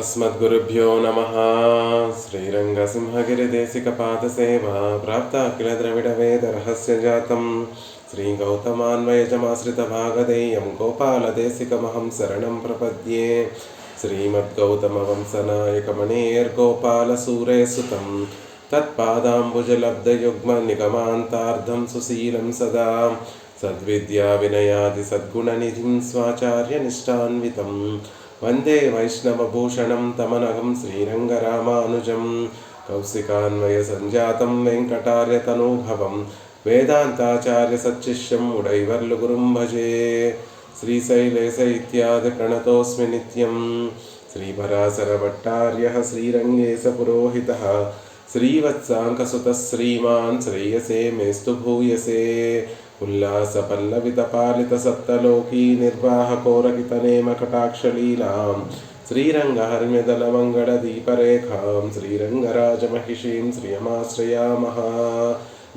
अस्मद्गुरुभ्यो नमः श्रीरङ्गसिंहगिरिदेशिकपादसेवा प्राप्ता किल द्रविडवेदरहस्यजातं श्रीगौतमान्वयजमाश्रितभागधेयं गोपालदेशिकमहं शरणं प्रपद्ये श्रीमद्गौतमवंसनायकमणेर्गोपालसूरे सुतं तत्पादाम्बुजलब्धयुग्मनिगमान्तार्धं सुशीलं सदा सद्विद्याविनयादिसद्गुणनिधिं स्वाचार्यनिष्ठान्वितं वन्दे वैष्णवभूषणं तमनघं श्रीरङ्गरामानुजं कौशिकान्वयसञ्जातं वेङ्कटार्यतनूभवं वेदान्ताचार्यसच्शिष्यम् उडैवर्लुगुरुं भजे श्रीशैलेश इत्यादिप्रणतोऽस्मि नित्यं श्रीपराशरभट्टार्यः श्रीरङ्गेशपुरोहितः श्रीवत्साङ्कसुतः श्रीमान् श्रेयसे मेस्तु भूयसे उल्लासपल्लवितपालितसप्तलोकी निर्वाहकोरकितनेमकटाक्षलीलां श्रीरङ्गहर्म्यदलमङ्गलदीपरेखां श्रीरङ्गराजमहिषीं श्रियमाश्रयामः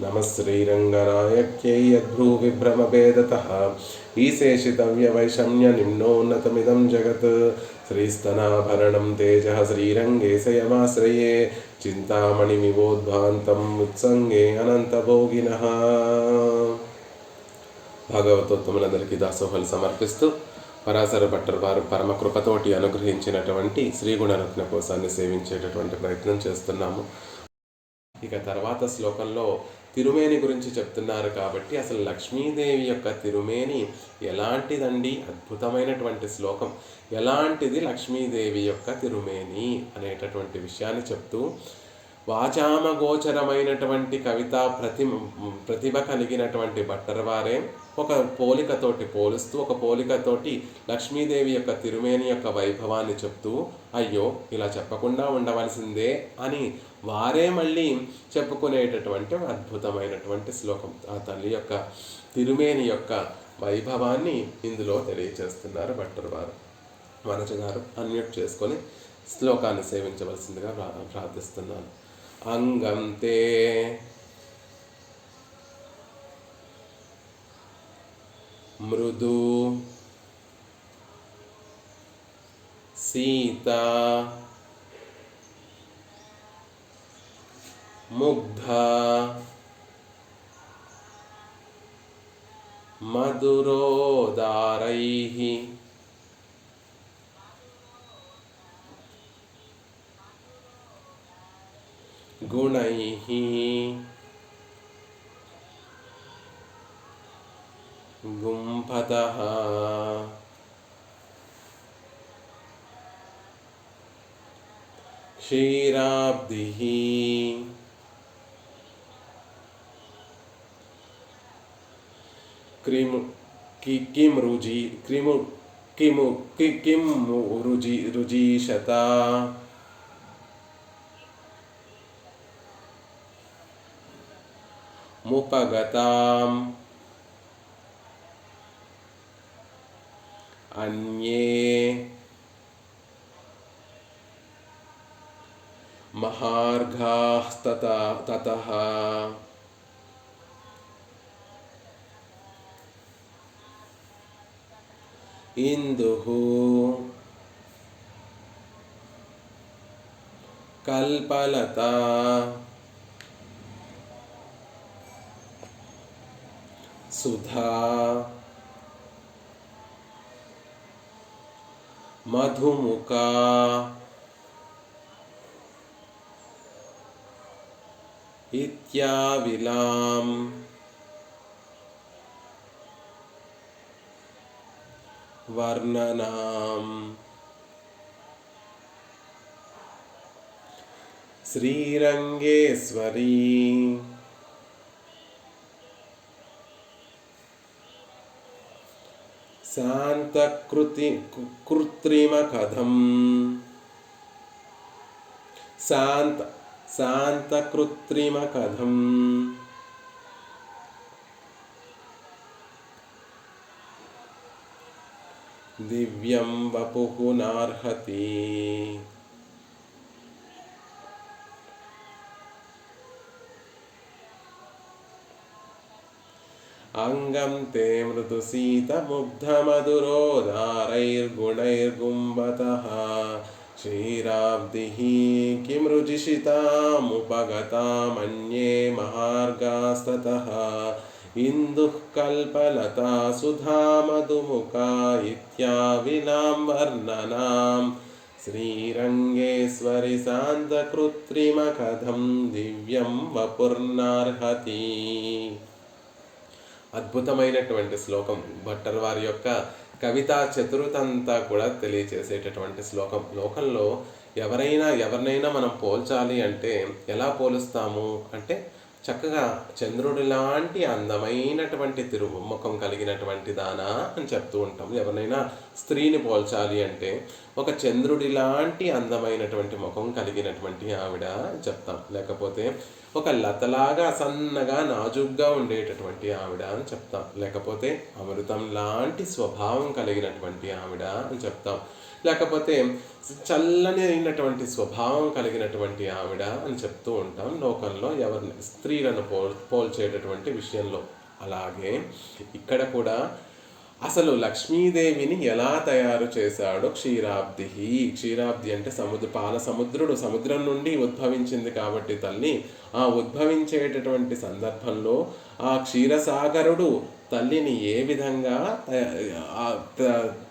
नमः श्रीरङ्गनायक्यै यद्भ्रूविभ्रमभेदतः ईशेषितव्यवैषम्यनिम्नोन्नतमिदं जगत् श्रीस्तनाभरणं तेजः श्रीरङ्गेशयमाश्रये चिन्तामणिमिवोद्भान्तम् उत्सङ्गे अनन्तभोगिनः భాగవతోత్తములందరికీ దాసోహలు సమర్పిస్తూ పరాశర భట్టర్ వారు పరమకృపతోటి అనుగ్రహించినటువంటి శ్రీగుణరత్న కోశాన్ని సేవించేటటువంటి ప్రయత్నం చేస్తున్నాము. ఇక తర్వాత శ్లోకంలో తిరుమేని గురించి చెప్తున్నారు కాబట్టి అసలు లక్ష్మీదేవి యొక్క తిరుమేని ఎలాంటిదండి? అద్భుతమైనటువంటి శ్లోకం. ఎలాంటిది లక్ష్మీదేవి యొక్క తిరుమేని అనేటటువంటి విషయాన్ని చెప్తూ వాచామగోచరమైనటువంటి కవిత ప్రతి ప్రతిభ కలిగినటువంటి భట్టరవారే ఒక పోలికతోటి పోలుస్తూ ఒక పోలికతోటి లక్ష్మీదేవి యొక్క తిరుమేని యొక్క వైభవాన్ని చెప్తూ అయ్యో ఇలా చెప్పకుండా ఉండవలసిందే అని వారే మళ్ళీ చెప్పుకునేటటువంటి అద్భుతమైనటువంటి శ్లోకం. ఆ తల్లి యొక్క తిరుమేని యొక్క వైభవాన్ని ఇందులో తెలియచేస్తున్నారు భట్టర్ వారు. వనజ గారు అన్మ్యూట్ చేసుకొని శ్లోకాన్ని సేవించవలసిందిగా ప్రార్థిస్తున్నాను. అంగం తే మృదు సీత ముగ్ధ మధురోదారై గుణై गुणैः गुम्फतः क्षीराब्धिः। क्रिमु कि रुजि क्रिमु किमु कि रुजि मुपगताम्। अन्ये महार्घास्तता ततः। इन्दुः कल्पलता। सुधा। मधुमुका। इत्याविलाम्। वर्णनाम्। श्रीरङ्गेश्वरी శాంతకృతి కృత్రిమ కథం శాంత శాంతకృత్రిమకథం దివ్యం వపుః నార్హతి अङ्गं ते मृदुसीतमुग्धमधुरोदारैर्गुणैर्गुम्बतः क्षीराब्धिः किं रुजिषितामुपगतामन्ये महार्गास्ततः इन्दुः कल्पलता सुधा मधुमुखा इत्याविनां वर्णनाम् श्रीरङ्गेश्वरि सान्तकृत्रिमकथं दिव्यं वपुर्नार्हति అద్భుతమైనటువంటి శ్లోకం. భట్టర్ వారి యొక్క కవితా చతురతంతా కూడా తెలియచేసేటటువంటి శ్లోకం. లోకంలో ఎవరైనా ఎవరినైనా మనం పోల్చాలి అంటే ఎలా పోలుస్తాము? అంటే చక్కగా చంద్రుడి లాంటి అందమైనటువంటి తిరుముఖం కలిగినటువంటి దానా అని చెప్తూ ఉంటాం. ఎవరినైనా స్త్రీని పోల్చాలి అంటే ఒక చంద్రుడి లాంటి అందమైనటువంటి ముఖం కలిగినటువంటి ఆవిడ చెప్తాం. లేకపోతే ఒక లతలాగా సన్నగా నాజుగ్గా ఉండేటటువంటి ఆవిడ అని చెప్తాం. లేకపోతే అమృతం లాంటి స్వభావం కలిగినటువంటి ఆవిడ అని చెప్తాం. లేకపోతే చల్లని అయినటువంటి స్వభావం కలిగినటువంటి ఆవిడ అని చెప్తూ ఉంటాం. లోకంలో ఎవరిని స్త్రీలను పోల్ పోల్చేటటువంటి విషయంలో. అలాగే ఇక్కడ కూడా అసలు లక్ష్మీదేవిని ఎలా తయారు చేశాడో క్షీరాబ్ది. క్షీరాబ్ది అంటే సముద్ర పాల సముద్రుడు సముద్రం నుండి ఉద్భవించింది కాబట్టి తల్లి. ఉద్భవించేటటువంటి సందర్భంలో ఆ క్షీరసాగరుడు తల్లిని ఏ విధంగా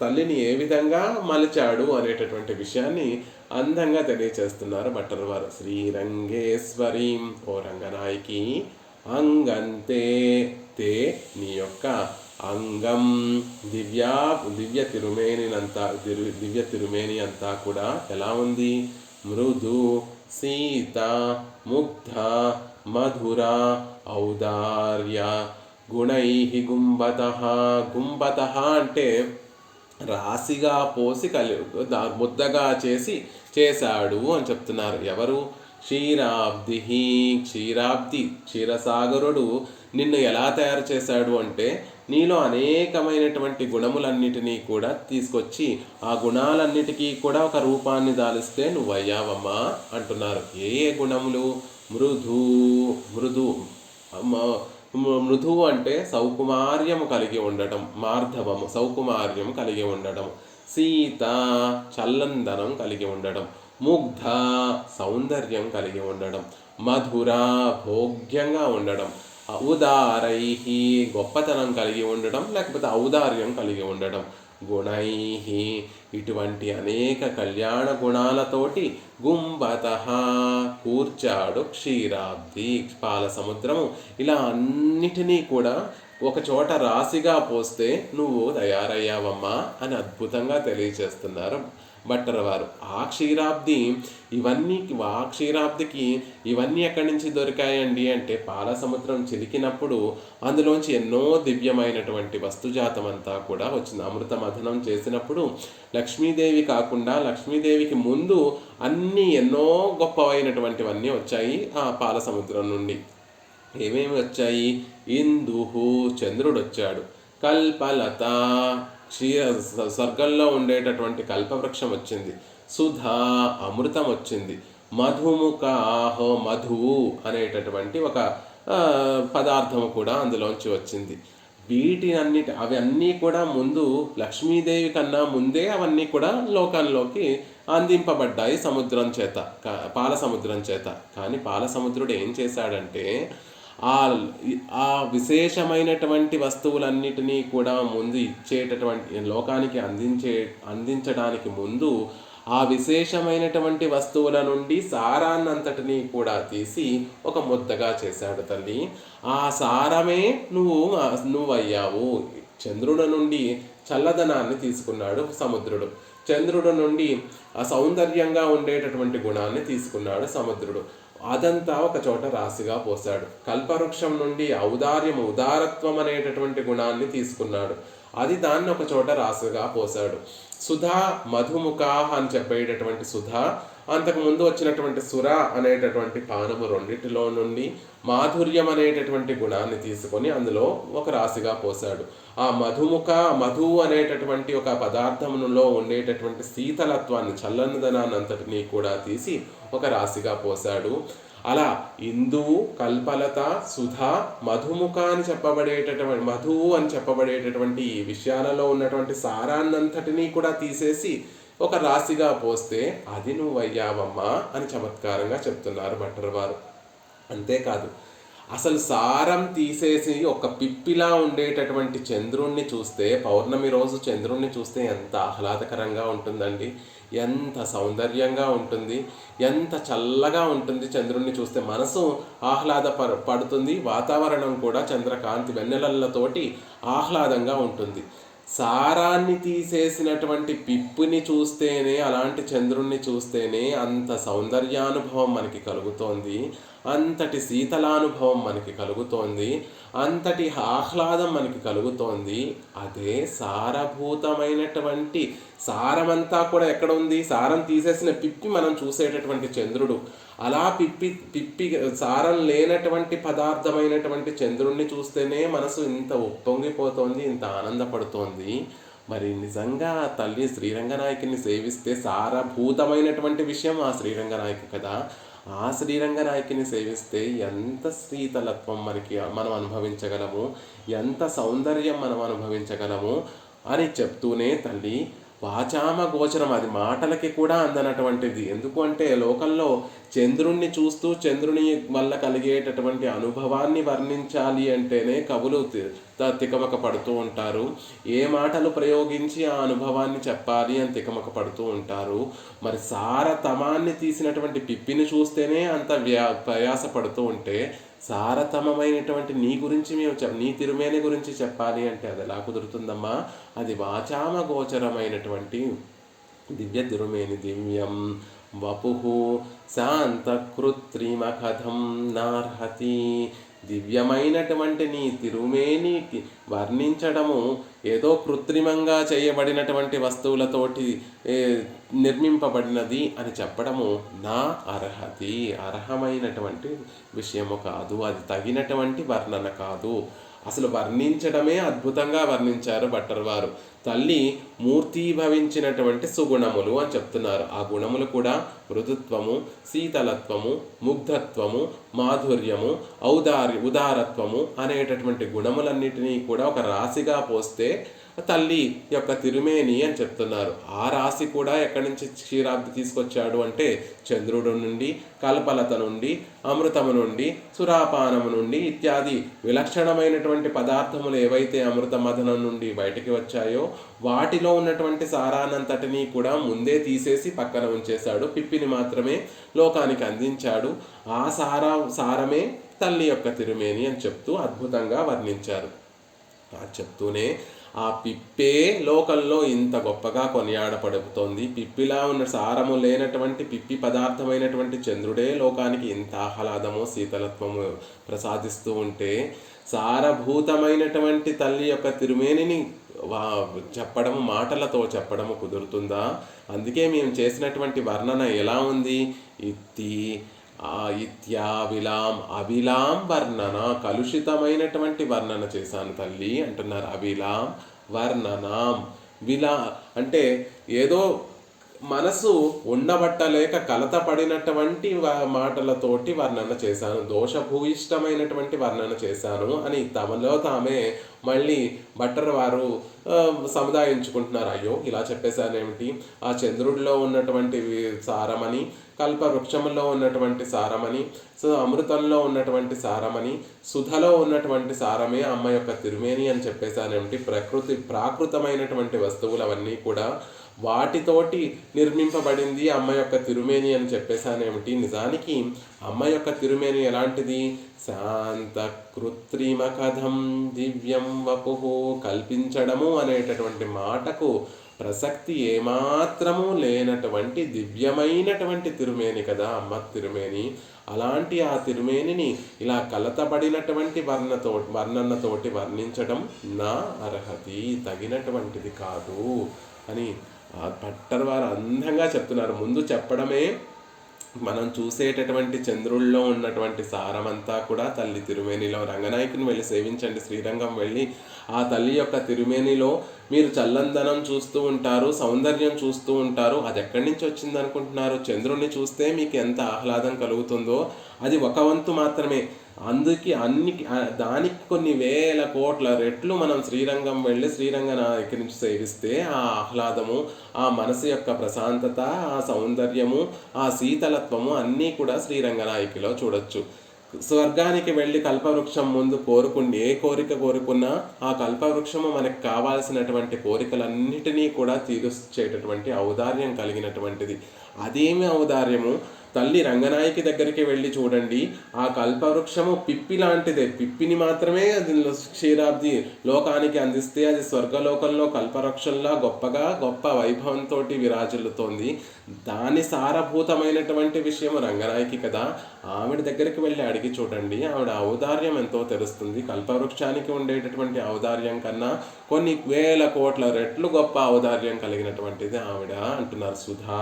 తల్లిని ఏ విధంగా మలిచాడు అనేటటువంటి విషయాన్ని అందంగా తెలియచేస్తున్నారు భట్టర్ వారు శ్రీరంగేశ్వరీం ఓ రంగనాయకి అంగంతే తే నీ యొక్క అంగం. దివ్యా దివ్య తిరుమేనినంతా తిరు దివ్య తిరుమేని అంతా కూడా ఎలా ఉంది? మృదు సీత ముగ్ధ మధుర ఔదార్య గుణై గుంబత గుంబత అంటే రాశిగా పోసి కలి దా ముద్దగా చేసి చేశాడు అని చెప్తున్నారు. ఎవరు? క్షీరాబ్ది క్షీరాబ్ది క్షీరసాగరుడు నిన్ను ఎలా తయారు చేశాడు అంటే నీలో అనేకమైనటువంటి గుణములన్నిటినీ కూడా తీసుకొచ్చి ఆ గుణాలన్నిటికీ కూడా ఒక రూపాన్ని దాలిస్తే నువ్వు అయ్యావమ్మా అంటున్నారు. ఏ ఏ గుణములు? మృదు మృదు మృదువు అంటే సౌకుమార్యము కలిగి ఉండటం మార్ధవము సౌకుమార్యం కలిగి ఉండడం సీత చల్లందనం కలిగి ఉండడం ముగ్ధ సౌందర్యం కలిగి ఉండడం మధుర భోగ్యంగా ఉండడం ఔదారై గొప్పతనం కలిగి ఉండడం లేకపోతే ఔదార్యం కలిగి ఉండడం. గుణై ఇటువంటి అనేక కళ్యాణ గుణాలతోటి గుంబత కూర్చాడు క్షీరాబ్ది పాల సముద్రము. ఇలా అన్నిటినీ కూడా ఒక చోట రాశిగా పోస్తే నువ్వు తయారయ్యావమ్మా అని అద్భుతంగా తెలియజేస్తున్నారు భట్టర్ వారు ఆ క్షీరాబ్ది ఇవన్నీ ఆ క్షీరాబ్దికి ఇవన్నీ ఎక్కడి నుంచి దొరికాయండి అంటే పాల సముద్రం చిలికినప్పుడు అందులోంచి ఎన్నో దివ్యమైనటువంటి వస్తుజాతం అంతా కూడా వచ్చింది. అమృత మథనం చేసినప్పుడు లక్ష్మీదేవి కాకుండా లక్ష్మీదేవికి ముందు అన్నీ ఎన్నో గొప్పవైనటువంటివన్నీ వచ్చాయి ఆ పాల సముద్రం నుండి. ఏమేమి వచ్చాయి? ఇందుహు చంద్రుడు వచ్చాడు కల్పలత క్షీర స్వర్గంలో ఉండేటటువంటి కల్పవృక్షం వచ్చింది. సుధా అమృతం వచ్చింది. మధుముఖ ఆహో మధువు అనేటటువంటి ఒక పదార్థము కూడా అందులోంచి వచ్చింది. వీటి అన్నిటి కూడా ముందు లక్ష్మీదేవి కన్నా ముందే అవన్నీ కూడా లోకంలోకి అందింపబడ్డాయి సముద్రం చేత కా- పాల సముద్రం చేత. కానీ పాల సముద్రుడు ఏం చేశాడంటే ఆ ఆ విశేషమైనటువంటి వస్తువులన్నిటినీ కూడా ముందు ఇచ్చేటటువంటి లోకానికి అందించే అందించడానికి ముందు ఆ విశేషమైనటువంటి వస్తువుల నుండి సారాన్నంతటినీ కూడా తీసి ఒక ముద్దగా చేశాడు తల్లి. ఆ సారమే నువ్వు నువ్వయ్యావు. చంద్రుడి నుండి చల్లదనాన్ని తీసుకున్నాడు సముద్రుడు. చంద్రుడి నుండి ఆ సౌందర్యంగా ఉండేటటువంటి గుణాన్ని తీసుకున్నాడు సముద్రుడు. అదంతా ఒక చోట రాశిగా పోశాడు. కల్పవృక్షం నుండి ఔదార్యం ఉదారత్వం అనేటటువంటి గుణాన్ని తీసుకున్నాడు. అది దాన్ని ఒక చోట రాశిగా పోశాడు. సుధా మధుముఖ అని చెప్పేటటువంటి సుధా అంతకు ముందు వచ్చినటువంటి సుర అనేటటువంటి పానము రెండిటిలో నుండి మాధుర్యం అనేటటువంటి గుణాన్ని తీసుకొని అందులో ఒక రాశిగా పోశాడు. ఆ మధుముఖ మధు అనేటటువంటి ఒక పదార్థములో ఉండేటటువంటి శీతలత్వాన్ని చల్లనిదనాన్ని అంతటినీ కూడా తీసి ఒక రాశిగా పోశాడు. అలా ఇందువు కల్పలత సుధ మధుముఖ అని చెప్పబడేటటువంటి మధువు అని చెప్పబడేటటువంటి ఈ విషయాలలో ఉన్నటువంటి సారాన్నంతటినీ కూడా తీసేసి ఒక రాశిగా పోస్తే అది నువ్వు అయ్యావమ్మా అని చమత్కారంగా చెప్తున్నారు భట్టర్ వారు. అంతేకాదు అసలు సారం తీసేసి ఒక పిప్పిలా ఉండేటటువంటి చంద్రుణ్ణి చూస్తే పౌర్ణమి రోజు చంద్రుణ్ణి చూస్తే ఎంత ఆహ్లాదకరంగా ఉంటుందండి. ఎంత సౌందర్యంగా ఉంటుంది ఎంత చల్లగా ఉంటుంది చంద్రుణ్ణి చూస్తే మనసు ఆహ్లాద పడుతుంది. వాతావరణం కూడా చంద్రకాంతి వెన్నెలలతోటి ఆహ్లాదంగా ఉంటుంది. సారాన్ని తీసేసినటువంటి పిప్పుని చూస్తేనే అలాంటి చంద్రుణ్ణి చూస్తేనే అంత సౌందర్యానుభవం మనకి కలుగుతోంది అంతటి శీతలానుభవం మనకి కలుగుతోంది అంతటి ఆహ్లాదం మనకి కలుగుతోంది. అదే సారభూతమైనటువంటి సారమంతా కూడా ఎక్కడ ఉంది? సారం తీసేసిన పిప్పి మనం చూసేటటువంటి చంద్రుడు. అలా పిప్పి పిప్పి సారం లేనటువంటి పదార్థమైనటువంటి చంద్రుణ్ణి చూస్తేనే మనసు ఇంత ఉప్పొంగిపోతోంది ఇంత ఆనందపడుతోంది. మరి నిజంగా ఆ తల్లి శ్రీరంగనాయకుని సేవిస్తే సారభూతమైనటువంటి విషయం ఆ శ్రీరంగనాయకు కదా. ఆ శ్రీరంగనాయకుని సేవిస్తే ఎంత శీతలత్వం మనకి మనం అనుభవించగలము? ఎంత సౌందర్యం మనం అనుభవించగలము? అని చెప్తూనే తల్లి వాచామ గోచరం. అది మాటలకి కూడా అందనటువంటిది. ఎందుకు అంటే లోకంలో చంద్రుణ్ణి చూస్తూ చంద్రుని వల్ల కలిగేటటువంటి అనుభవాన్ని వర్ణించాలి అంటేనే కవులు తికమక పడుతూ ఉంటారు. ఏ మాటలు ప్రయోగించి ఆ అనుభవాన్ని చెప్పాలి అని తికమక పడుతూ ఉంటారు. మరి సారతమాన్ని తీసినటువంటి పిప్పిని చూస్తేనే అంత వ్యా ప్రయాస పడుతూ ఉంటే సారతమమైనటువంటి నీ గురించి మేము చెప్ నీ తిరుమేని గురించి చెప్పాలి అంటే అది ఎలా కుదురుతుందమ్మా? అది వాచామ గోచరమైనటువంటి దివ్య తిరుమేని దివ్యం. వపు శాంత కృత్రిమ కథం నార్హతి. దివ్యమైనటువంటి నీ తిరుమేని వర్ణించడము ఏదో కృత్రిమంగా చేయబడినటువంటి వస్తువులతోటి నిర్మింపబడినది అని చెప్పడము నా అర్హతి అర్హమైనటువంటి విషయము కాదు. అది తగినటువంటి వర్ణన కాదు. అసలు వర్ణించడమే అద్భుతంగా వర్ణించారు భట్టర్ వారు తల్లి మూర్తీభవించినటువంటి సుగుణములు అని చెప్తున్నారు. ఆ గుణములు కూడా మృదుత్వము శీతలత్వము ముగ్ధత్వము మాధుర్యము ఔదార్య ఉదారత్వము అనేటటువంటి గుణములన్నిటినీ కూడా ఒక రాశిగా పోస్తే తల్లి యొక్క తిరుమేని అని చెప్తున్నారు. ఆ రాశి కూడా ఎక్కడి నుంచి క్షీరాబ్ది తీసుకొచ్చాడు అంటే చంద్రుడు నుండి కల్పలత నుండి అమృతము నుండి సురాపానము నుండి ఇత్యాది విలక్షణమైనటువంటి పదార్థములు ఏవైతే అమృత మదనం నుండి బయటికి వచ్చాయో వాటిలో ఉన్నటువంటి సారానంతటినీ కూడా ముందే తీసేసి పక్కన ఉంచేశాడు. పిప్పిని మాత్రమే లోకానికి అందించాడు. ఆ సారా సారమే తల్లి యొక్క తిరుమేని అని చెప్తూ అద్భుతంగా వర్ణించారు. ఆ చెప్తూనే ఆ పిప్పే లోకంలో ఇంత గొప్పగా కొనియాడపడుతోంది. పిప్పిలా ఉన్న సారము లేనటువంటి పిప్పి పదార్థమైనటువంటి చంద్రుడే లోకానికి ఇంత ఆహ్లాదము శీతలత్వము ప్రసాదిస్తూ ఉంటే సారభూతమైనటువంటి తల్లి యొక్క తిరుమేనిని వా చెప్పడము మాటలతో చెప్పడము కుదురుతుందా? అందుకే మేము చేసినటువంటి వర్ణన ఎలా ఉంది? ఇత్తి ఆ ఇత్యావిలాం అవిలాం వర్ణన కలుషితమైనటువంటి వర్ణన చేశాను తల్లి అంటున్నారు. అవిలాం వర్ణనాం. విలా అంటే ఏదో మనసు ఉండబట్టలేక కలత పడినటువంటి మాటలతోటి వర్ణన చేశాను. దోషభూయిష్టమైనటువంటి వర్ణన చేశాను అని తమలో తామే మళ్ళీ భట్టర్ వారు సముదాయించుకుంటున్నారు. అయ్యో ఇలా చెప్పేశానేమిటి ఆ చంద్రుడిలో ఉన్నటువంటి సారమని కల్ప వృక్షంలో ఉన్నటువంటి సారమని సో అమృతంలో ఉన్నటువంటి సారమని సుధలో ఉన్నటువంటి సారమే అమ్మ యొక్క తిరుమేని అని చెప్పేశానేమిటి ప్రకృతి ప్రాకృతమైనటువంటి వస్తువులు అవన్నీ కూడా వాటితోటి నిర్మింపబడింది అమ్మ యొక్క తిరుమేని అని చెప్పేశానేమిటి? నిజానికి అమ్మ యొక్క తిరుమేని ఎలాంటిది? శాంత కృత్రిమ కథం దివ్యం వపు కల్పించడము అనేటటువంటి మాటకు ప్రసక్తి ఏమాత్రము లేనటువంటి దివ్యమైనటువంటి తిరుమేని కదా అమ్మ తిరుమేని. అలాంటి ఆ తిరుమేనిని ఇలా కలతబడినటువంటి వర్ణతో వర్ణనతోటి వర్ణించడం నా అర్హతి తగినటువంటిది కాదు అని పట్టర్ వారు అందంగా చెప్తున్నారు. ముందు చెప్పడమే మనం చూసేటటువంటి చంద్రుల్లో ఉన్నటువంటి సారమంతా కూడా తల్లి తిరుమేనిలో రంగనాయకుని వెళ్ళి సేవించండి శ్రీరంగం వెళ్ళి ఆ తల్లి యొక్క తిరుమేనిలో మీరు చల్లందనం చూస్తూ ఉంటారు సౌందర్యం చూస్తూ ఉంటారు. అది ఎక్కడి నుంచి వచ్చింది అనుకుంటున్నారు చంద్రుణ్ణి చూస్తే మీకు ఎంత ఆహ్లాదం కలుగుతుందో అది ఒక వంతు మాత్రమే. అందుకే అన్ని దానికి కొన్ని వేల కోట్ల రెట్లు మనం శ్రీరంగం వెళ్ళి శ్రీరంగ నాయకి నుంచి సేవిస్తే ఆ ఆహ్లాదము ఆ మనసు యొక్క ప్రశాంతత ఆ సౌందర్యము ఆ శీతలత్వము అన్నీ కూడా శ్రీరంగనాయకిలో చూడొచ్చు. స్వర్గానికి వెళ్ళి కల్పవృక్షం ముందు కోరుకుని ఏ కోరిక కోరుకున్నా ఆ కల్పవృక్షము మనకు కావాల్సినటువంటి కోరికలన్నిటినీ కూడా తీర్చేటటువంటి ఔదార్యం కలిగినటువంటిది. అదేమి ఔదార్యము? తల్లి రంగనాయకి దగ్గరికి వెళ్ళి చూడండి ఆ కల్పవృక్షము పిప్పి లాంటిదే. పిప్పిని మాత్రమే అది క్షీరాబ్ది లోకానికి అందిస్తే అది స్వర్గలోకంలో కల్పవృక్షంలా గొప్పగా గొప్ప వైభవంతో విరాజిల్లుతోంది. దాని సారభూతమైనటువంటి విషయం రంగనాయకి కదా. ఆవిడ దగ్గరికి వెళ్ళి అడిగి చూడండి ఆవిడ ఔదార్యం ఎంతో తెలుస్తుంది. కల్పవృక్షానికి ఉండేటటువంటి ఔదార్యం కన్నా కొన్ని వేల కోట్ల రెట్లు గొప్ప ఔదార్యం కలిగినటువంటిది ఆవిడ అంటున్నారు సుధా.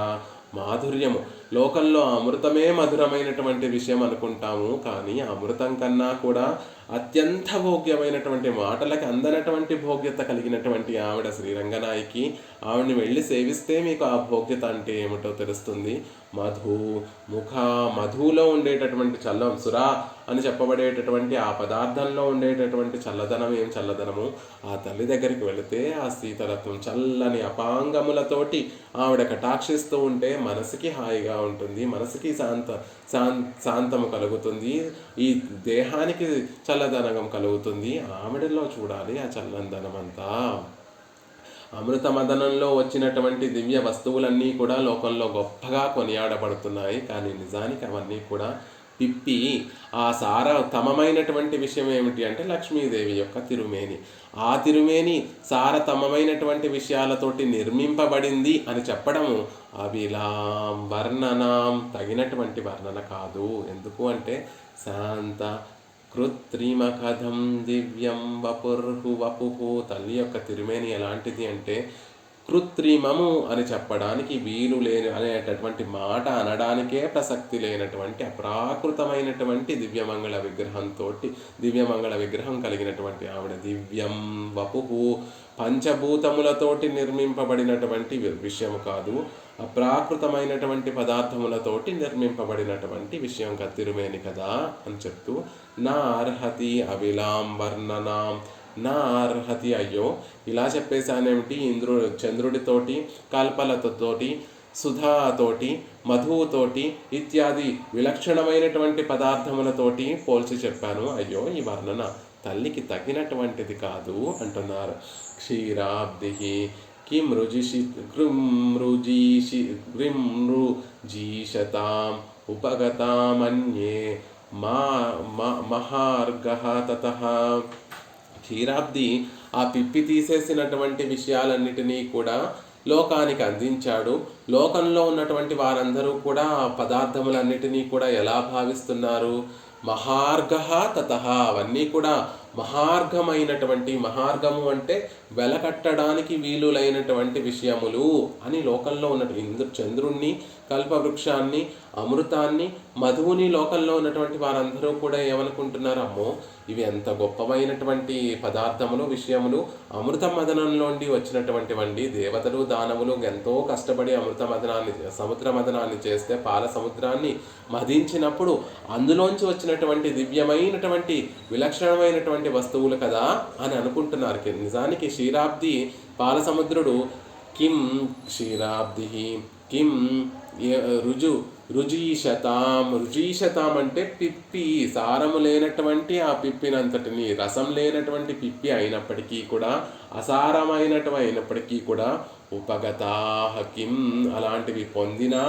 మాధుర్యము. లోకంలో అమృతమే మధురమైనటువంటి విషయం అనుకుంటాము కానీ అమృతం కన్నా కూడా అత్యంత భోగ్యమైనటువంటి మాటలకి అందనటువంటి భోగ్యత కలిగినటువంటి ఆవిడ శ్రీరంగనాయకి. ఆవిడని వెళ్ళి సేవిస్తే మీకు ఆ భోగ్యత అంటే ఏమిటో తెలుస్తుంది. మధు ముఖ మధులో ఉండేటటువంటి చల్లం సురా అని చెప్పబడేటటువంటి ఆ పదార్థంలో ఉండేటటువంటి చల్లదనం ఏం చల్లదనము? ఆ తల్లి దగ్గరికి వెళితే ఆ శీతలత్వం చల్లని అపాంగములతోటి ఆవిడ కటాక్షిస్తూ ఉంటే మనసుకి హాయిగా ఉంటుంది మనసుకి శాంత శాం శాంతము కలుగుతుంది ఈ దేహానికి చల్లదనం కలుగుతుంది. ఆవిడలో చూడాలి ఆ చల్లదనం అంతా అమృత మదనంలో వచ్చినటువంటి దివ్య వస్తువులన్నీ కూడా లోకంలో గొప్పగా కొనియాడబడుతున్నాయి. కానీ నిజానికి అవన్నీ కూడా పిప్పి. ఆ సార తమమైనటువంటి విషయం ఏమిటి అంటే లక్ష్మీదేవి యొక్క తిరుమేని. ఆ తిరుమేని సారతమమైనటువంటి విషయాలతోటి నిర్మింపబడింది అని చెప్పడము అవిలాం వర్ణనాం. తగినటువంటి వర్ణన కాదు. ఎందుకు అంటే శాంత కృత్రిమ కథం దివ్యం వపుర్హు వపుహు తల్లి యొక్క తిరుమేని ఎలాంటిది అంటే కృత్రిమము అని చెప్పడానికి వీలు లేని అనేటటువంటి మాట అనడానికే ప్రసక్తి లేనటువంటి అప్రాకృతమైనటువంటి దివ్యమంగళ విగ్రహంతో దివ్యమంగళ విగ్రహం కలిగినటువంటి ఆవిడ దివ్యం వపుహు పంచభూతములతోటి నిర్మింపబడినటువంటి వి- కాదు. అప్రాకృతమైనటువంటి పదార్థములతోటి నిర్మింపబడినటువంటి విషయం కత్తిరుమేని కదా అని చెప్తూ నా అర్హతి అవిలాం వర్ణనాం నా అర్హతి అయ్యో. ఇలా చెప్పేశానేమిటి? ఇంద్రు చంద్రుడితోటి కల్పలతోటి సుధాతోటి మధువుతోటి ఇత్యాది విలక్షణమైనటువంటి పదార్థములతోటి పోల్చి చెప్పాను. అయ్యో ఈ వర్ణన తల్లికి తగినటువంటిది కాదు అంటున్నారు. క్షీరాబ్ది కిం రుజిషి కృం రుజీషి గ్రిం రుజీషతాం ఉపగతామన్యే మా మ- మహార్గః తతః క్షీరాబ్ది ఆ పిప్పి తీసేసినటువంటి విషయాలన్నిటినీ కూడా లోకానికి అందించాడు. లోకంలో ఉన్నటువంటి వారందరూ కూడా ఆ పదార్థములన్నిటినీ కూడా ఎలా భావిస్తున్నారు? మహార్గ తత అవన్నీ కూడా మహార్ఘమైనటువంటి మహార్గము అంటే వెలకట్టడానికి వీలులైనటువంటి విషయములు అని లోకంలో ఉన్నటువంటి ఇంద్ర చంద్రుణ్ణి కల్పవృక్షాన్ని అమృతాన్ని మధువుని లోకంలో ఉన్నటువంటి వారందరూ కూడా ఏమనుకుంటున్నారు? అమ్మో ఇవి ఎంత గొప్పమైనటువంటి పదార్థములు విషయములు. అమృత మదనంలోండి వచ్చినటువంటి వండి దేవతలు దానవులు ఎంతో కష్టపడి అమృత మదనాన్ని సముద్ర మదనాన్ని చేస్తే పాల సముద్రాన్ని మదించినప్పుడు అందులోంచి వచ్చినటువంటి దివ్యమైనటువంటి విలక్షణమైనటువంటి వస్తువులు కదా అని అనుకుంటున్నారు. నిజానికి క్షీరాబ్ది పాల సముద్రుడు కిం క్షీరాబ్ది కిం రుజు రుజీషతాం రుజీషతాం అంటే పిప్పి. సారము లేనటువంటి ఆ పిప్పినంతటిని రసం లేనటువంటి పిప్పి అయినప్పటికీ కూడా అసారమైనటువంటి అయినప్పటికీ కూడా ఉపగతాహకిం అలాంటివి పొందినా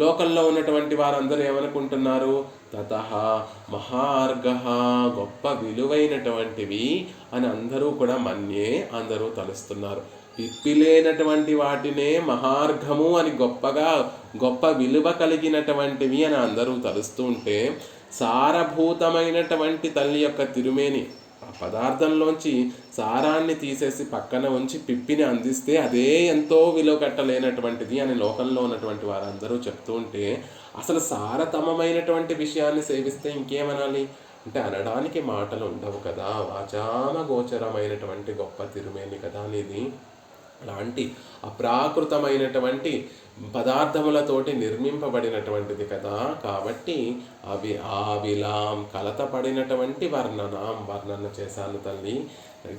లోకంలో ఉన్నటువంటి వారందరూ ఏమనుకుంటున్నారు? తత మహార్గ గొప్ప విలువైనటువంటివి అని అందరూ కూడా మన్యే అందరూ తలుస్తున్నారు. పిప్పి లేనటువంటి వాటినే మహార్ఘము అని గొప్పగా గొప్ప విలువ కలిగినటువంటివి అని అందరూ తలుస్తూ ఉంటే సారభూతమైనటువంటి తల్లి యొక్క తిరుమేని ఆ పదార్థంలోంచి సారాన్ని తీసేసి పక్కన ఉంచి పిప్పిని అందిస్తే అదే ఎంతో విలువ కట్టలేనటువంటిది అని లోకంలో ఉన్నటువంటి వారందరూ చెప్తూ ఉంటే అసలు సారతమమైనటువంటి విషయాన్ని సేవిస్తే ఇంకేమనాలి? అంటే అనడానికి మాటలు ఉండవు కదా. వాచామ గోచరమైనటువంటి గొప్ప తిరుమేని కదా అనేది అలాంటి అప్రాకృతమైనటువంటి పదార్థములతోటి నిర్మింపబడినటువంటిది కదా. కాబట్టి అవి ఆవిలాం కలతపడినటువంటి వర్ణనాం వర్ణన చేశాను తల్లి.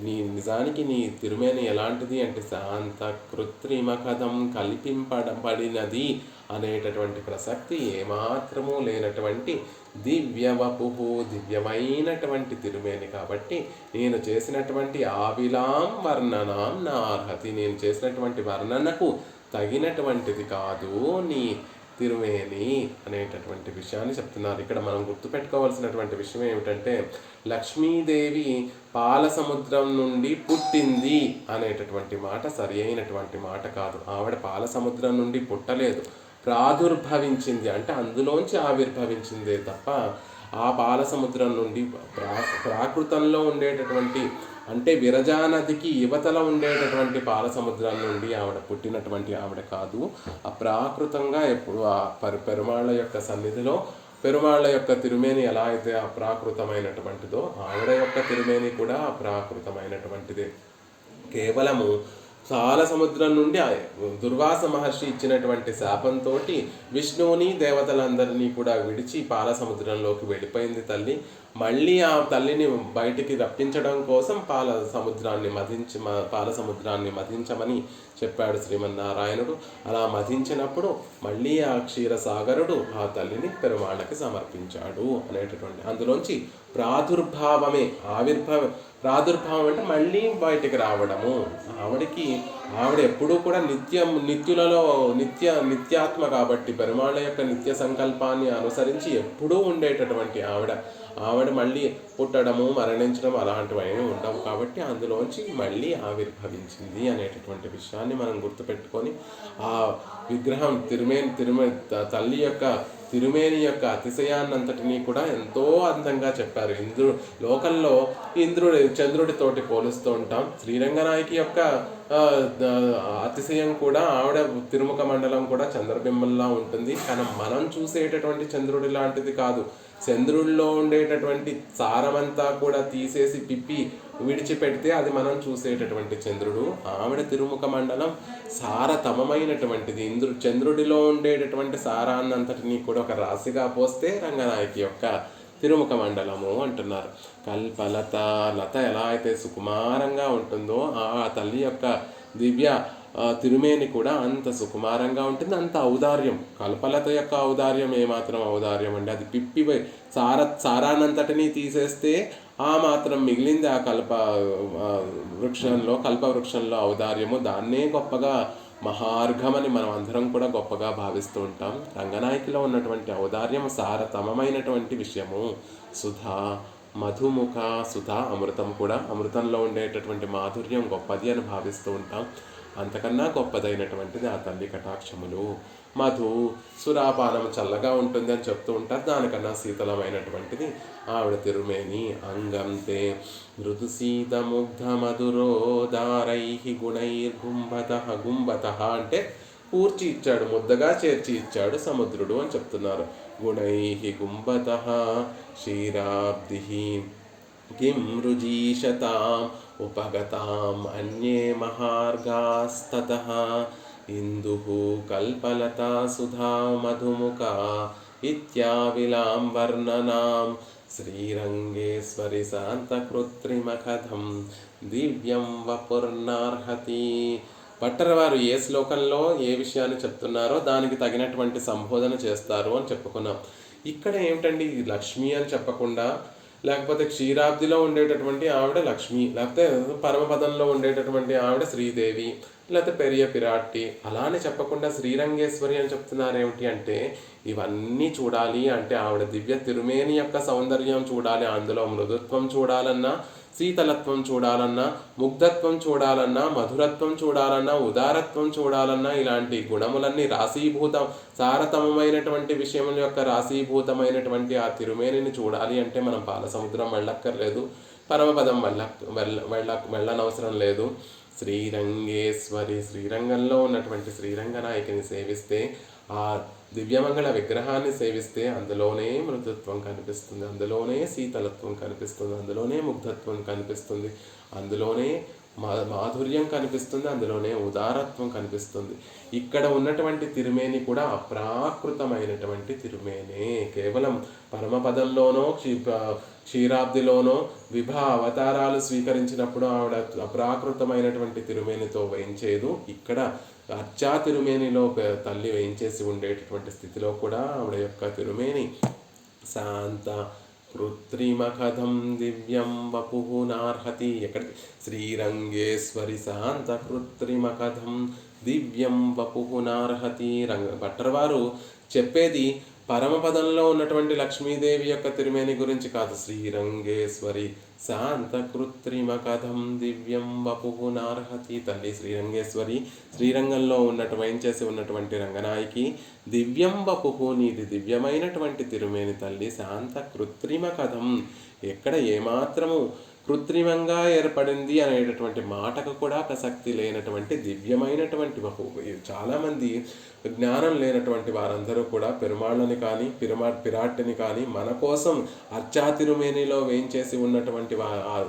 నీ నిజానికి నీ తిరుమేని ఎలాంటిది అంటే శాంత కృత్రిమ కథం కల్పింపబడినది అనేటటువంటి ప్రసక్తి ఏమాత్రము లేనటువంటి దివ్యవపు దివ్యమైనటువంటి తిరుమేని కాబట్టి నేను చేసినటువంటి ఆవిలాం వర్ణనాం నా అర్హతి. నేను చేసినటువంటి వర్ణనకు తగినటువంటిది కాదు నీ తిరుమేని అనేటటువంటి విషయాన్ని చెప్తున్నారు. ఇక్కడ మనం గుర్తుపెట్టుకోవాల్సినటువంటి విషయం ఏమిటంటే లక్ష్మీదేవి పాల సముద్రం నుండి పుట్టింది అనేటటువంటి మాట సరి అయినటువంటి మాట కాదు. ఆవిడ పాల సముద్రం నుండి పుట్టలేదు. ప్రాదుర్భవించింది. అంటే అందులోంచి ఆవిర్భవించిందే తప్ప ఆ పాలసముద్రం నుండి ప్రా ప్రాకృతంలో ఉండేటటువంటి అంటే విరజా నదికి యువతల ఉండేటటువంటి పాల సముద్రం నుండి ఆవిడ పుట్టినటువంటి ఆవిడ కాదు. అప్రాకృతంగా ఎప్పుడు ఆ పరి పెరుమాళ్ళ యొక్క సన్నిధిలో పెరుమాళ్ళ యొక్క తిరుమేని ఎలా అయితే అప్రాకృతమైనటువంటిదో ఆవిడ యొక్క తిరుమేని కూడా అప్రాకృతమైనటువంటిదే. కేవలము చాలా సముద్రం నుండి ఆ దుర్వాస మహర్షి ఇచ్చినటువంటి శాపంతో విష్ణువుని దేవతలందరినీ కూడా విడిచి పాల సముద్రంలోకి వెళ్ళిపోయింది తల్లి. మళ్ళీ ఆ తల్లిని బయటికి రప్పించడం కోసం పాల సముద్రాన్ని మధించి పాల సముద్రాన్ని మధించమని చెప్పాడు శ్రీమన్నారాయణుడు. అలా మధించినప్పుడు మళ్ళీ ఆ క్షీరసాగరుడు ఆ తల్లిని పెరుమాళ్ళకి సమర్పించాడు అనేటటువంటి. అందులోంచి ప్రాదుర్భావమే ఆవిర్భావ ప్రాదుర్భావం అంటే మళ్ళీ బయటికి రావడము. ఆవిడకి ఆవిడ ఎప్పుడూ కూడా నిత్యం నిత్యులలో నిత్య నిత్యాత్మ కాబట్టి పెరుమాళ్ళ యొక్క నిత్య సంకల్పాన్ని అనుసరించి ఎప్పుడూ ఉండేటటువంటి ఆవిడ. ఆవిడ మళ్ళీ పుట్టడము మరణించడం అలాంటివన్నీ ఉండవు కాబట్టి అందులోంచి మళ్ళీ ఆవిర్భవించింది అనేటటువంటి విషయాన్ని మనం గుర్తుపెట్టుకొని ఆ విగ్రహం తిరుమే తిరుమే తల్లి యొక్క తిరుమేని యొక్క అతిశయాన్నంతటినీ కూడా ఎంతో అందంగా చెప్పారు. ఇంద్రుడు లోకంలో ఇంద్రుడు చంద్రుడితోటి పోలుస్తూ ఉంటాం. శ్రీరంగనాయకి యొక్క అతిశయం కూడా ఆవిడ తిరుముఖ మండలం కూడా చంద్రబింబంలా ఉంటుంది. కానీ మనం చూసేటటువంటి చంద్రుడి లాంటిది కాదు. చంద్రుడిలో ఉండేటటువంటి సారమంతా కూడా తీసేసి పిప్పి విడిచిపెడితే అది మనం చూసేటటువంటి చంద్రుడు. ఆవిడ తిరుముఖ మండలం సారతమమైనటువంటిది. ఇంద్రు చంద్రుడిలో ఉండేటటువంటి సారాన్నంతటినీ కూడా ఒక రాశిగా పోస్తే రంగనాయకి యొక్క తిరుముఖ మండలము అంటున్నారు. కల్పలత లత ఎలా అయితే సుకుమారంగా ఉంటుందో ఆ తల్లి యొక్క దివ్య తిరుమేని కూడా అంత సుకుమారంగా ఉంటుంది అంత ఔదార్యం. కల్పలత యొక్క ఔదార్యం ఏమాత్రం ఔదార్యం అండి. అది పిప్పి పోయి సార సారానంతటినీ తీసేస్తే ఆ మాత్రం మిగిలింది ఆ కల్ప వృక్షంలో కల్ప వృక్షంలో ఔదార్యము. దాన్నే గొప్పగా మహార్ఘమని మనం అందరం కూడా గొప్పగా భావిస్తూ ఉంటాం. రంగనాయకిలో ఉన్నటువంటి ఔదార్యం సారతమమైనటువంటి విషయము. సుధా మధుముఖ సుధా అమృతం కూడా అమృతంలో ఉండేటటువంటి మాధుర్యం గొప్పది అని భావిస్తూ ఉంటాం. అంతకన్నా గొప్పదైనటువంటిది ఆ తల్లి కటాక్షములు. మధు సురాపానం చల్లగా ఉంటుంది అని చెప్తూ ఉంటారు. దానికన్నా శీతలమైనటువంటిది ఆవిడ తిరుమేని అంగంతే. మృదు శీత ముగ్ధ మధురోదారై గుణైర్గుంభత గుంభత అంటే కూర్చి ఇచ్చాడు ముద్దగా చేర్చి ఇచ్చాడు సముద్రుడు అని చెప్తున్నారు. గుణై గుంభత క్షీరాబ్ది కిం రుజీషతాం ఉపగతాం అన్యే మహార్గాస్తతః ఇందు కల్పలతా సుధా మధుముఖా ఇత్యావిలాం వర్ణనాం శ్రీరంగేశ్వరి శాంతకృత్రిమకథం దివ్యం వపుర్నార్హతి. పట్టరవారు ఏ శ్లోకంలో ఏ విషయాన్ని చెప్తున్నారో దానికి తగినటువంటి సంబోధన చేస్తారు అని చెప్పుకున్నాం. ఇక్కడ ఏమిటండి లక్ష్మి అని చెప్పకుండా లేకపోతే క్షీరాబ్దిలో ఉండేటటువంటి ఆవిడ లక్ష్మి లేకపోతే పరమపదంలో ఉండేటటువంటి ఆవిడ శ్రీదేవి లేకపోతే పెరియ పిరాట్టి అలానే చెప్పకుండా శ్రీరంగేశ్వరి అని చెప్తున్నారు ఏమిటి అంటే ఇవన్నీ చూడాలి అంటే ఆవిడ దివ్య తిరుమేని యొక్క సౌందర్యం చూడాలి అందులో మృదుత్వం చూడాలన్నా శీతలత్వం చూడాలన్నా ముగ్ధత్వం చూడాలన్నా మధురత్వం చూడాలన్నా ఉదారత్వం చూడాలన్నా ఇలాంటి గుణములన్నీ రాశీభూతం సారతమమైనటువంటి విషయముల యొక్క రాశీభూతమైనటువంటి ఆ తిరుమేనిని చూడాలి అంటే మనం బాలసముద్రం వెళ్ళక్కర్లేదు పరమపదం వెళ్ళ వెళ్ళ వెళ్ళ వెళ్ళనవసరం లేదు. శ్రీరంగేశ్వరి శ్రీరంగంలో ఉన్నటువంటి శ్రీరంగనాయకిని సేవిస్తే ఆ దివ్యమంగళ విగ్రహాన్ని సేవిస్తే అందులోనే మృతత్వం కనిపిస్తుంది అందులోనే శీతలత్వం కనిపిస్తుంది అందులోనే ముగ్ధత్వం కనిపిస్తుంది అందులోనే మా మాధుర్యం కనిపిస్తుంది అందులోనే ఉదారత్వం కనిపిస్తుంది. ఇక్కడ ఉన్నటువంటి తిరుమేని కూడా అప్రాకృతమైనటువంటి తిరుమేనే. కేవలం పరమపదంలోనో క్షీ క్షీరాబ్దిలోనో విభా అవతారాలు స్వీకరించినప్పుడు ఆవిడ అప్రాకృతమైనటువంటి తిరుమేనితో వేయించేదు. ఇక్కడ అర్చా తిరుమేనిలో తల్లి వేయించేసి ఉండేటటువంటి స్థితిలో కూడా ఆవిడ యొక్క తిరుమేని శాంత కృత్రిమకథం దివ్యం వపుః నార్హతి ఎక్కడికి? శ్రీరంగేశ్వరి శాంత కృత్రిమకథం దివ్యం వపుః నార్హతి. రంగ భట్టర్వారు చెప్పేది పరమపదంలో ఉన్నటువంటి లక్ష్మీదేవి యొక్క తిరుమేని గురించి కాదు. శ్రీరంగేశ్వరి శాంత కృత్రిమ కథం దివ్యం వపు నార్హతి తల్లి శ్రీరంగేశ్వరి. శ్రీరంగంలో ఉన్నటువంటి చేసి ఉన్నటువంటి రంగనాయకి దివ్యం వపు నీది దివ్యమైనటువంటి తిరుమేని తల్లి శాంత కృత్రిమ కథం. ఎక్కడ ఏమాత్రము కృత్రిమంగా ఏర్పడింది అనేటటువంటి మాటకు కూడా ప్రసక్తి లేనటువంటి దివ్యమైనటువంటి బహు చాలామంది జ్ఞానం లేనటువంటి వారందరూ కూడా పెరుమాళ్ళని కానీ పిరమా పిరాట్టిని కానీ మన కోసం అర్చాతిరుమేనిలో వేయించేసి ఉన్నటువంటి వా-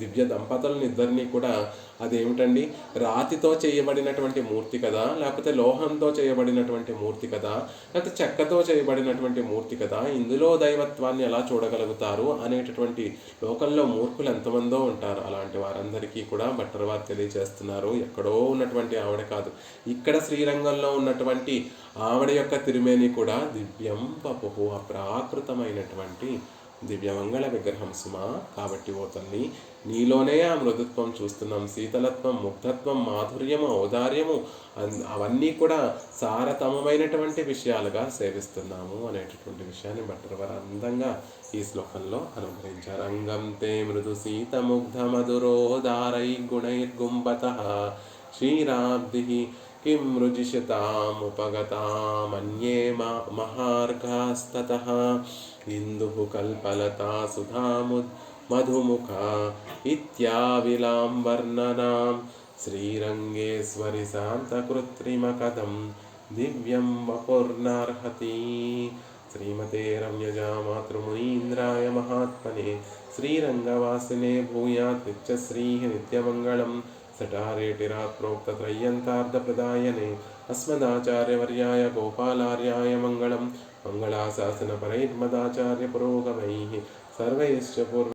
దివ్య దంపతులని ఇద్దరినీ కూడా అదేమిటండి? రాతితో చేయబడినటువంటి మూర్తి కదా? లేకపోతే లోహంతో చేయబడినటువంటి మూర్తి కదా? లేకపోతే చెక్కతో చేయబడినటువంటి మూర్తి కదా? ఇందులో దైవత్వాన్ని ఎలా చూడగలుగుతారు? అనేటటువంటి లోకంలో మూర్ఖులు ఎంతమందో ఉంటారు. అలాంటి వారందరికీ కూడా భట్టర్వారు తెలియజేస్తున్నారు. ఎక్కడో ఉన్నటువంటి ఆవిడ కాదు. ఇక్కడ శ్రీరంగంలో ఉన్నటువంటి ఆవిడ యొక్క తిరుమేని కూడా దివ్యం పపు అప్రాకృతమైనటువంటి దివ్యమంగళ విగ్రహం సుమా. కాబట్టి ఓ తల్లి నీలోనే ఆ మృదుత్వం చూస్తున్నాం. శీతలత్వం ముగ్ధత్వం మాధుర్యము ఔదార్యము అన్- అవన్నీ కూడా సారతమమైనటువంటి విషయాలుగా సేవిస్తున్నాము అనేటటువంటి విషయాన్ని భట్టర్ వారు అందంగా ఈ శ్లోకంలో అనుగ్రహించారు. అంగం తే మృదు సీత ముగ్ధ మధురోదారై గుణైర్గుంబత క్షీరాబ్ది కిం రుజిషతాముపగతామన్యే మహార్ఘాస్తత ఇందు కల్పలతా సుధాము మధుముఖ ఇత్యావిలాం వర్ణనాం శ్రీరంగేశ్వరి శాంతకృత్రిమకథం దివ్యం వపుర్నార్హతి శ్రీమతే రమ్యజామాతృమునీంద్రాయ మహాత్మనే శ్రీరంగవాసినే భూయాత్చ్చశ్రీ నిత్యమంగళం चटारेटिरात्प्रोक्तत्रय्यन्तार्धप्रदायने अस्मदाचार्यवर्याय गोपालार्याय मङ्गलं मङ्गलाशासनपरैर्मदाचार्यपुरोगमैः। सर्वैश्च पूर्व